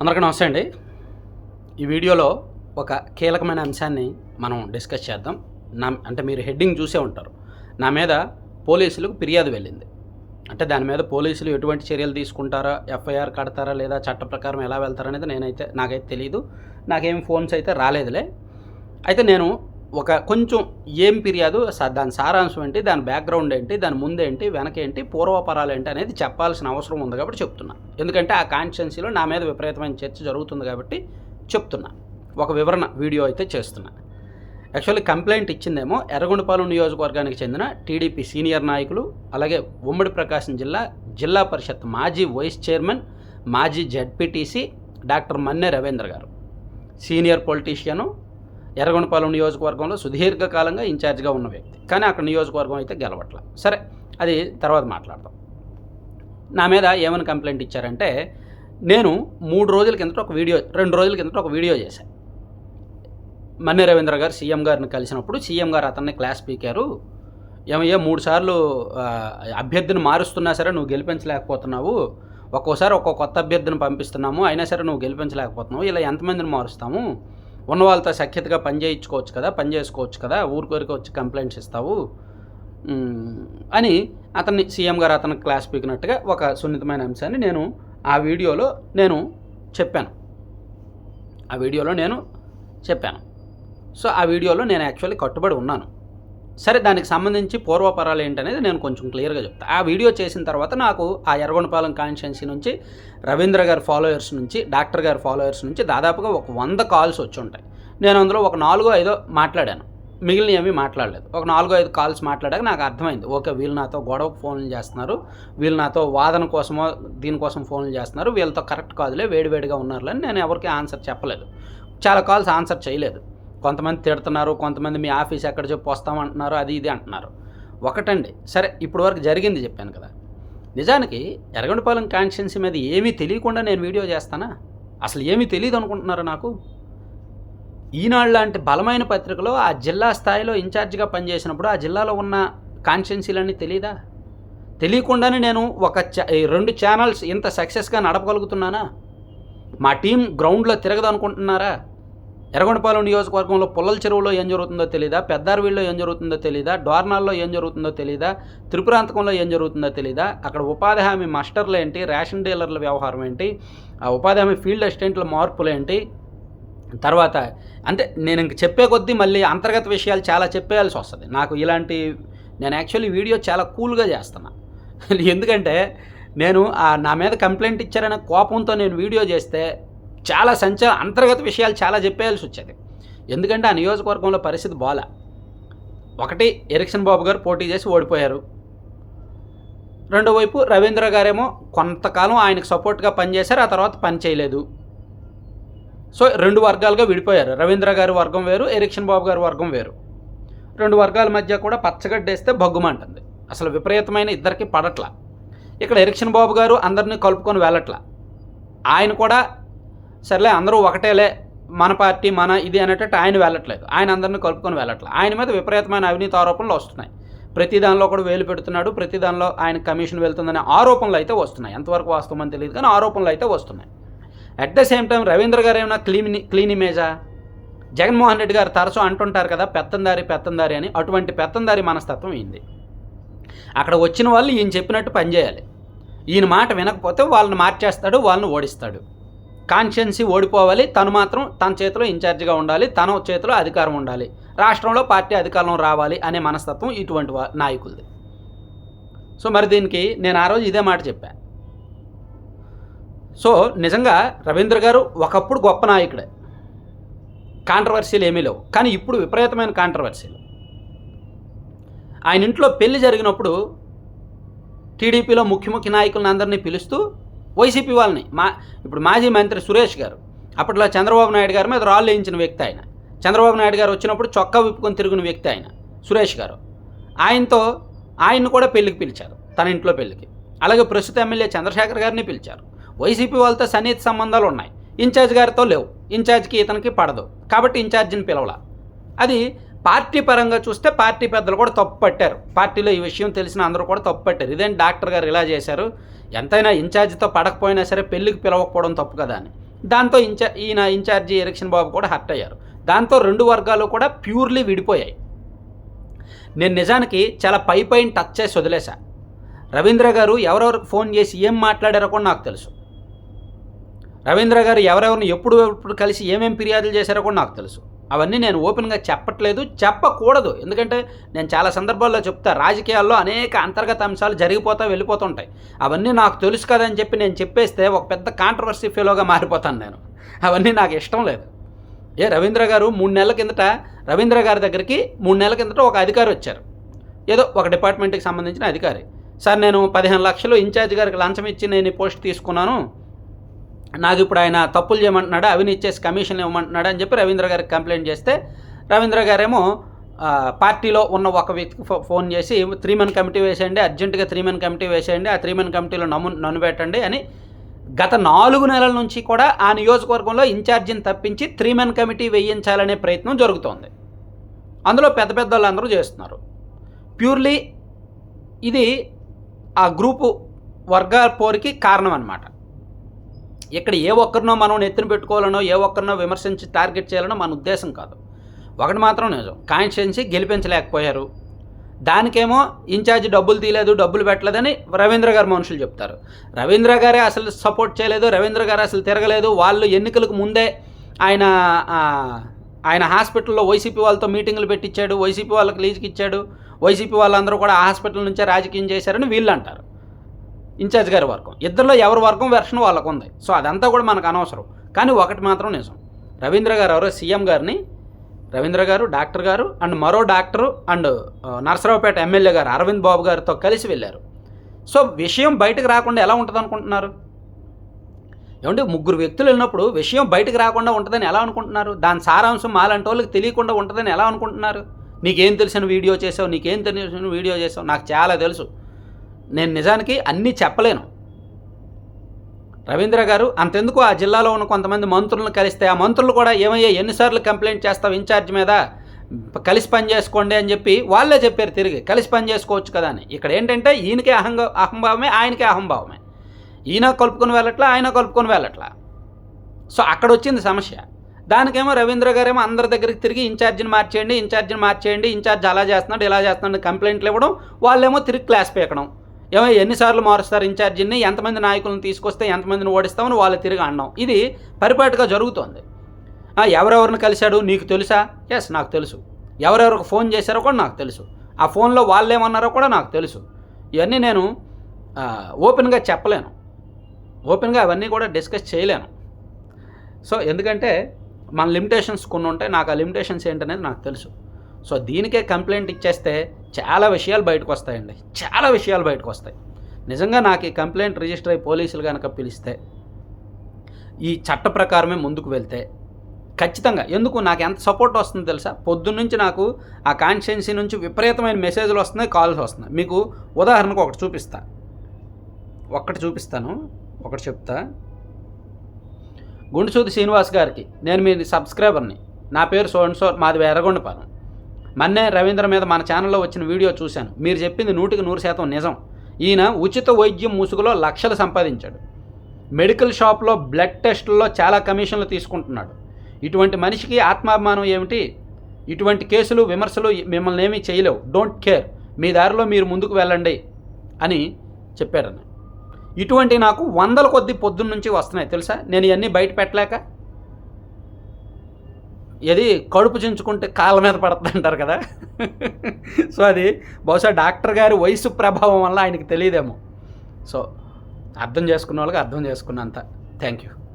అందరికీ నమస్తే అండి. ఈ వీడియోలో ఒక కీలకమైన అంశాన్ని మనం డిస్కస్ చేద్దాం. నా అంటే మీరు హెడ్డింగ్ చూసే ఉంటారు. నా మీద పోలీసులకు ఫిర్యాదు వెళ్ళింది. అంటే దాని మీద పోలీసులు ఎటువంటి చర్యలు తీసుకుంటారా ఎఫ్ఐఆర్ కడతారా లేదా చట్ట ప్రకారం ఎలా వెళ్తారనేది నేనైతే నాకైతే తెలియదు నాకేం ఫోన్స్ అయితే రాలేదులే. అయితే నేను ఒక కొంచెం ఏం ఫిర్యాదు? దాని సారాంశం ఏంటి? దాని బ్యాక్గ్రౌండ్ ఏంటి? దాని ముందేంటి వెనకేంటి పూర్వపరాలు ఏంటి? అనేది చెప్పాల్సిన అవసరం ఉంది కాబట్టి చెప్తున్నా. ఎందుకంటే ఆ కాన్స్టిట్యున్సీలో నా మీద విపరీతమైన చర్చ జరుగుతుంది కాబట్టి చెప్తున్నా. ఒక వివరణ వీడియో అయితే చేస్తున్నా. యాక్చువల్లీ కంప్లైంట్ ఇచ్చిందేమో ఎర్రగొండపాలెం నియోజకవర్గానికి చెందిన టీడీపీ సీనియర్ నాయకులు అలాగే ఉమ్మడి ప్రకాశం జిల్లా జిల్లా పరిషత్ మాజీ వైస్ చైర్మన్ మాజీ ZPTC doctor Manne Ravindra garu. Senior politician Yerragondapalem నియోజకవర్గంలో సుదీర్ఘకాలంగా ఇన్ఛార్జ్గా ఉన్న వ్యక్తి. కానీ అక్కడ నియోజకవర్గం అయితే గెలవట్ల. సరే అది తర్వాత మాట్లాడదాం నా మీద ఏమైనా కంప్లైంట్ ఇచ్చారంటే నేను మూడు రోజుల కిందట ఒక వీడియో రెండు రోజుల కిందట ఒక వీడియో చేశాను మన్ని రవీంద్ర గారు సీఎం గారిని కలిసినప్పుడు సీఎం గారు అతన్ని క్లాస్ పీకారు. ఏమయ్యా మూడు సార్లు అభ్యర్థిని మారుస్తున్నా సరే నువ్వు గెలిపించలేకపోతున్నావు. ఒక్కోసారి ఒక్కో కొత్త అభ్యర్థిని పంపిస్తున్నాము అయినా సరే నువ్వు గెలిపించలేకపోతున్నావు. ఇలా ఎంతమందిని మారుస్తాము? ఉన్న వాళ్ళతో సఖ్యతగా పనిచేయించుకోవచ్చు కదా పని చేసుకోవచ్చు కదా ఊరికొరికి వచ్చి కంప్లైంట్స్ ఇస్తావు. అని అతన్ని సీఎం గారు అతనికి క్లాస్ పీకినట్టుగా ఒక సున్నితమైన అంశాన్ని నేను ఆ వీడియోలో నేను చెప్పాను. ఆ వీడియోలో నేను చెప్పాను. సో ఆ వీడియోలో నేను యాక్చువల్లీ కట్టుబడి ఉన్నాను. సరే దానికి సంబంధించి పూర్వపరాలు ఏంటనేది నేను కొంచెం క్లియర్గా చెప్తాను ఆ వీడియో చేసిన తర్వాత నాకు ఆ ఎర్రగొండపాలెం కాన్స్టిట్యున్సీ నుంచి రవీంద్ర గారి ఫాలోయర్స్ నుంచి డాక్టర్ గారి ఫాలోయర్స్ నుంచి దాదాపుగా ఒక వంద కాల్స్ వచ్చి ఉంటాయి. నేను అందులో ఒక నాలుగో ఐదో మాట్లాడాను. మిగిలిన ఏమీ మాట్లాడలేదు. ఒక నాలుగో ఐదు కాల్స్ మాట్లాడాక నాకు అర్థమైంది. ఓకే వీళ్ళు నాతో గొడవకు ఫోన్లు చేస్తున్నారు. వీళ్ళు నాతో వాదన కోసమో దీనికోసం ఫోన్లు చేస్తున్నారు. వీళ్ళతో కరెక్ట్ కాదులే వేడివేడిగా ఉన్నారులే నేను ఎవరికి ఆన్సర్ చెప్పలేదు. చాలా కాల్స్ ఆన్సర్ చేయలేదు. కొంతమంది తిడుతున్నారు కొంతమంది మీ ఆఫీస్ ఎక్కడ చెప్పి వస్తామంటున్నారు అది ఇది అంటున్నారు. ఒకటండి సరే ఇప్పుడు వరకు జరిగింది చెప్పాను కదా. నిజానికి ఎర్రగొండపాలెం కాన్స్టిట్యున్సీ మీద ఏమీ తెలియకుండా నేను వీడియో చేస్తానా? అసలు ఏమీ తెలియదు అనుకుంటున్నారు నాకు? ఈనాడు లాంటి బలమైన పత్రికలో ఆ జిల్లా స్థాయిలో ఇన్ఛార్జిగా పనిచేసినప్పుడు ఆ జిల్లాలో ఉన్న కాన్స్టిట్యున్సీలన్నీ తెలియదా తెలియకుండానే నేను ఒక ఈ రెండు ఛానల్స్ ఇంత సక్సెస్గా నడపగలుగుతున్నానా? మా టీం గ్రౌండ్లో తిరగదు అనుకుంటున్నారా ఎర్రగొండపాలెం నియోజకవర్గంలో పుల్లల చెరువులో ఏం జరుగుతుందో తెలీదా? పెద్దారవీళ్ళలో ఏం జరుగుతుందో తెలీదా? డోర్నాల్లో ఏం జరుగుతుందో తెలీదా? త్రిపురాంతకంలో ఏం జరుగుతుందో తెలీదా? అక్కడ ఉపాధి హామీ మాస్టర్లు ఏంటి? రేషన్ డీలర్ల వ్యవహారం ఏంటి? ఆ ఉపాధి హామీ ఫీల్డ్ అసిస్టెంట్ల మార్పులు ఏంటి? తర్వాత అంటే నేను ఇంక చెప్పే కొద్దీ మళ్ళీ అంతర్గత విషయాలు చాలా చెప్పేయాల్సి వస్తుంది. నాకు ఇలాంటి నేను యాక్చువల్లీ వీడియో చాలా కూల్గా చేస్తున్నా. ఎందుకంటే నేను నా మీద కంప్లైంట్ ఇచ్చారనే కోపంతో నేను వీడియో చేస్తే చాలా సంచ అంతర్గత విషయాలు చాలా చెప్పేయాల్సి వచ్చేది. ఎందుకంటే ఆ నియోజకవర్గంలో పరిస్థితి బాల. ఒకటి ఎరిక్షన్ బాబు గారు పోటీ చేసి ఓడిపోయారు. రెండో వైపు రవీంద్ర గారేమో కొంతకాలం ఆయనకు సపోర్ట్గా పనిచేశారు ఆ తర్వాత పని చేయలేదు. సో రెండు వర్గాలుగా విడిపోయారు. రవీంద్ర గారి వర్గం వేరు ఎరిక్షన్ బాబు గారి వర్గం వేరు. రెండు వర్గాల మధ్య కూడా పచ్చగడ్డేస్తే భగ్గుమంటుంది. అసలు విపరీతమైన ఇద్దరికి పడట్లా. ఇక్కడ ఎరిక్షన్ బాబు గారు అందరినీ కలుపుకొని వెళ్ళట్లా. ఆయన కూడా సర్లే అందరూ ఒకటేలే మన పార్టీ మన ఇది అనేటట్టు ఆయన వెళ్ళట్లేదు. ఆయన అందరిని కలుపుకొని వెళ్ళట్లేదు. ఆయన మీద విపరీతమైన అవినీతి ఆరోపణలు వస్తున్నాయి. ప్రతి దానిలో కూడా వేలు పెడుతున్నాడు. ప్రతి దానిలో ఆయన కమిషన్ వెళ్తుందనే ఆరోపణలు అయితే వస్తున్నాయి. ఎంతవరకు వాస్తవమని తెలియదు కానీ ఆరోపణలు అయితే వస్తున్నాయి. At the same time Ravindra garu ఏమైనా క్లీన్ క్లీన్ ఇమేజా? జగన్మోహన్ రెడ్డి గారు తరచూ అంటుంటారు కదా పెత్తందారి పెత్తందారి అని. అటువంటి పెత్తందారి మనస్తత్వం అయింది అక్కడ వచ్చిన వాళ్ళు ఈయన చెప్పినట్టు పనిచేయాలి. ఈయన మాట వినకపోతే వాళ్ళని మార్చేస్తాడు వాళ్ళని ఓడిస్తాడు. కాన్షియన్సీ ఓడిపోవాలి. తను మాత్రం తన చేతిలో ఇన్ఛార్జిగా ఉండాలి. తన చేతిలో అధికారం ఉండాలి. రాష్ట్రంలో పార్టీ అధికారం రావాలి అనే మనస్తత్వం ఇటువంటి నాయకులది. సో మరి దీనికి నేను ఆ రోజు ఇదే మాట చెప్పాను సో నిజంగా రవీంద్ర గారు ఒకప్పుడు గొప్ప నాయకుడే. కాంట్రవర్సీలు ఏమీ లేవు. కానీ ఇప్పుడు విపరీతమైన కాంట్రవర్సీలు. ఆయన ఇంట్లో పెళ్ళి జరిగినప్పుడు టీడీపీలో ముఖ్య ముఖ్య నాయకులను అందరినీ పిలుస్తూ వైసీపీ వాళ్ళని. మా ఇప్పుడు మాజీ మంత్రి సురేష్ గారు అప్పట్లో చంద్రబాబు నాయుడు గారి మీద రాళ్ళు వేయించిన వ్యక్తి ఆయన. చంద్రబాబు నాయుడు గారు వచ్చినప్పుడు చొక్కా విప్పుకొని తిరిగిన వ్యక్తి ఆయన సురేష్ గారు. ఆయనతో ఆయన్ని కూడా పెళ్ళికి పిలిచారు తన ఇంట్లో పెళ్ళికి. అలాగే ప్రస్తుత ఎమ్మెల్యే చంద్రశేఖర్ గారిని పిలిచారు. వైసీపీ వాళ్ళతో సన్నిహిత సంబంధాలు ఉన్నాయి. ఇన్ఛార్జ్ గారితో లేవు. ఇన్ఛార్జ్కి ఇతనికి పడదు. కాబట్టి ఇన్ఛార్జిని పిలవలా. అది పార్టీ పరంగా చూస్తే పార్టీ పెద్దలు కూడా తప్పు పట్టారు పార్టీలో ఈ విషయం తెలిసిన అందరూ కూడా తప్పు పట్టారు ఇదేం డాక్టర్ గారు ఇలా చేశారు. ఎంతైనా ఇన్ఛార్జితో పడకపోయినా సరే పెళ్ళికి పిలవకపోవడం తప్పు కదా అని. దాంతో ఇన్ఛా ఈయన ఇన్ఛార్జి ఎరక్షన్ బాబు కూడా హర్ట్ అయ్యారు. దాంతో రెండు వర్గాలు కూడా ప్యూర్లీ విడిపోయాయి. నేను నిజానికి చాలా పై పైన టచ్ చేసి వదిలేశా. రవీంద్ర గారు ఎవరెవరికి ఫోన్ చేసి ఏం మాట్లాడారో కూడా నాకు తెలుసు. రవీంద్ర గారు ఎవరెవరిని ఎప్పుడు ఎప్పుడు కలిసి ఏమేమి ఫిర్యాదులు చేశారో కూడా నాకు తెలుసు. అవన్నీ నేను ఓపెన్గా చెప్పట్లేదు చెప్పకూడదు. ఎందుకంటే నేను చాలా సందర్భాల్లో చెప్తా రాజకీయాల్లో అనేక అంతర్గత అంశాలు జరిగిపోతా వెళ్ళిపోతుంటాయి. అవన్నీ నాకు తెలుసు కదా అని చెప్పి నేను చెప్పేస్తే ఒక పెద్ద కాంట్రవర్సీ ఫెలోగా మారిపోతాను నేను. అవన్నీ నాకు ఇష్టం లేదు. ఏ రవీంద్ర గారు మూడు నెలల కిందట రవీంద్ర గారి దగ్గరికి మూడు నెలల కిందట ఒక అధికారి వచ్చారు. ఏదో ఒక డిపార్ట్మెంట్కి సంబంధించిన అధికారి. సార్ నేను పదిహేను లక్షలు ఇన్ఛార్జ్ గారికి లంచం ఇచ్చి నేను ఈ పోస్ట్ తీసుకున్నాను. నాకు ఇప్పుడు ఆయన తప్పులు చేయమంటున్నాడు అవిని ఇచ్చేసి కమిషన్ ఇవ్వమంటున్నాడా అని చెప్పి రవీంద్ర గారికి కంప్లైంట్ చేస్తే రవీంద్ర గారేమో పార్టీలో ఉన్న ఒక వ్యక్తికి ఫో- ఫోన్ చేసి త్రీ మెన్ కమిటీ వేసేయండి అర్జెంటుగా త్రీ మెన్ కమిటీ వేసేయండి ఆ త్రీ మెన్ కమిటీలో నమ్ము నన్ను పెట్టండి అని గత నాలుగు నెలల నుంచి కూడా ఆ నియోజకవర్గంలో ఇన్ఛార్జిని తప్పించి త్రీ మెన్ కమిటీ వేయించాలనే ప్రయత్నం జరుగుతోంది. అందులో పెద్ద పెద్ద వాళ్ళందరూ చేస్తున్నారు. ప్యూర్లీ ఇది ఆ గ్రూపు వర్గాల పోరికి కారణం అన్నమాట ఇక్కడ ఏ ఒక్కరినో మనం నెత్తిన పెట్టుకోవాలనో ఏ ఒక్కరినో విమర్శించి టార్గెట్ చేయాలనో మన ఉద్దేశం కాదు. ఒకటి మాత్రం నిజం. కాన్స్టిట్యున్సీ గెలిపించలేకపోయారు. దానికేమో ఇన్ఛార్జ్ డబ్బులు తీయలేదు డబ్బులు పెట్టలేదని రవీంద్ర గారు మనుషులు చెప్తారు. రవీంద్ర గారే అసలు సపోర్ట్ చేయలేదు రవీంద్ర గారు అసలు తిరగలేదు. వాళ్ళు ఎన్నికలకు ముందే ఆయన ఆయన హాస్పిటల్లో వైసీపీ వాళ్ళతో మీటింగులు పెట్టించాడు వైసీపీ వాళ్ళకి లీజుకి ఇచ్చాడు వైసీపీ వాళ్ళందరూ కూడా ఆ హాస్పిటల్ నుంచే రాజకీయం చేశారని వీళ్ళు అంటారు. ఇన్ఛార్జ్ గారి వర్గం. ఇద్దరిలో ఎవరి వర్గం వెర్షన్ వాళ్ళకు ఉంది. సో అదంతా కూడా మనకు అనవసరం. కానీ ఒకటి మాత్రం నిజం. రవీంద్ర గారు ఎవరో సీఎం గారిని రవీంద్ర గారు డాక్టర్ గారు అండ్ మరో doctor and Narsaraopet Narasaraopet MLA garu Aravind Babu గారితో కలిసి వెళ్ళారు. సో విషయం బయటకు రాకుండా ఎలా ఉంటుంది అనుకుంటున్నారు? ఏమంటే ముగ్గురు వ్యక్తులు వెళ్ళినప్పుడు విషయం బయటకు రాకుండా ఉంటుందని ఎలా అనుకుంటున్నారు? దాని సారాంశం మాలాంటి వాళ్ళకి తెలియకుండా ఉంటుందని ఎలా అనుకుంటున్నారు? నీకేం తెలిసిన వీడియో చేసావు నీకేం తెలిసిన వీడియో చేసావు? నాకు చాలా తెలుసు. నేను నిజానికి అన్నీ చెప్పలేను. రవీంద్ర గారు అంతెందుకు ఆ జిల్లాలో ఉన్న కొంతమంది మంత్రులను కలిస్తే ఆ మంత్రులు కూడా ఏమయ్యా ఎన్నిసార్లు కంప్లైంట్ చేస్తావు ఇన్ఛార్జ్ మీద? కలిసి పని చేసుకోండి అని చెప్పి వాళ్ళే చెప్పారు తిరిగి కలిసి పని చేసుకోవచ్చు కదా అని. ఇక్కడ ఏంటంటే ఈయనకే అహంగ అహంభావమే ఆయనకే అహంభావమే. ఈయన కలుపుకొని వెళ్ళట్లా ఆయన కలుపుకొని వెళ్ళట్లా. సో అక్కడ వచ్చింది సమస్య. దానికేమో రవీంద్ర గారేమో అందరి దగ్గరికి తిరిగి ఇన్ఛార్జిని మార్చేయండి ఇన్ఛార్జిని మార్చేయండి ఇన్ఛార్జ్ అలా చేస్తున్నాడు ఇలా చేస్తున్నాడు కంప్లైంట్లు ఇవ్వడం వాళ్ళేమో తిరిగి క్లాస్ పీకడం. ఏమో ఎన్నిసార్లు మారుస్తారు ఇన్ఛార్జిని? ఎంతమంది నాయకులను తీసుకొస్తే ఎంతమందిని ఓడిస్తామని వాళ్ళు తిరిగి అన్నాం. ఇది పరిపాటిగా జరుగుతోంది. ఎవరెవరిని కలిశాడు? నీకు తెలుసా? ఎస్ నాకు తెలుసు. ఎవరెవరికి ఫోన్ చేశారో కూడా నాకు తెలుసు. ఆ ఫోన్లో వాళ్ళు ఏమన్నారో కూడా నాకు తెలుసు. ఇవన్నీ నేను ఓపెన్గా చెప్పలేను. ఓపెన్గా అవన్నీ కూడా డిస్కస్ చేయలేను. సో ఎందుకంటే మన లిమిటేషన్స్ కొన్ని ఉంటాయి. నాకు ఆ లిమిటేషన్స్ ఏంటనేది నాకు తెలుసు. సో దీనికే కంప్లైంట్ ఇచ్చేస్తే చాలా విషయాలు బయటకు వస్తాయండి. చాలా విషయాలు బయటకు వస్తాయి. నిజంగా నాకు ఈ కంప్లైంట్ రిజిస్టర్ అయ్యి పోలీసులు కనుక పిలిస్తే ఈ చట్ట ప్రకారమే ముందుకు వెళ్తే ఖచ్చితంగా ఎందుకు నాకు ఎంత సపోర్ట్ వస్తుందో తెలుసా? పొద్దున్న నుంచి నాకు ఆ కాన్షియన్సీ నుంచి విపరీతమైన మెసేజ్లు వస్తున్నాయి కాల్స్ వస్తున్నాయి. మీకు ఉదాహరణకు ఒకటి చూపిస్తా. ఒక్కటి చూపిస్తాను ఒకటి చెప్తా. గుండుసూది శ్రీనివాస్ గారికి నేను మీ సబ్స్క్రైబర్ని నా. పేరు సోన్ సో మాది వేరగొండపాలెం. మన్నే రవీంద్ర మీద మన ఛానల్లో వచ్చిన వీడియో చూశాను. మీరు చెప్పింది నూటికి నూరు శాతం నిజం. ఈయన ఉచిత వైద్యం ముసుగులో లక్షలు సంపాదించాడు. మెడికల్ షాప్లో బ్లడ్ టెస్టుల్లో చాలా కమిషన్లు తీసుకుంటున్నాడు. ఇటువంటి మనిషికి ఆత్మాభిమానం ఏమిటి? ఇటువంటి కేసులు విమర్శలు మిమ్మల్ని ఏమీ చేయలేవు. డోంట్ కేర్ మీ దారిలో మీరు ముందుకు వెళ్ళండి అని చెప్పారని ఇటువంటి నాకు వందల కొద్ది పొద్దున్న నుంచి వస్తున్నాయి. తెలుసా? నేను ఇవన్నీ బయట పెట్టలేక ఇది కడుపు చించుకుంటే కాళ్ళ మీద పడుతుంది అంటారు కదా? సో అది బహుశా డాక్టర్ గారి వయసు ప్రభావం వల్ల ఆయనకి తెలియదేమో. సో అర్థం చేసుకున్న వాళ్ళకి అర్థం చేసుకున్నంత. Thank you.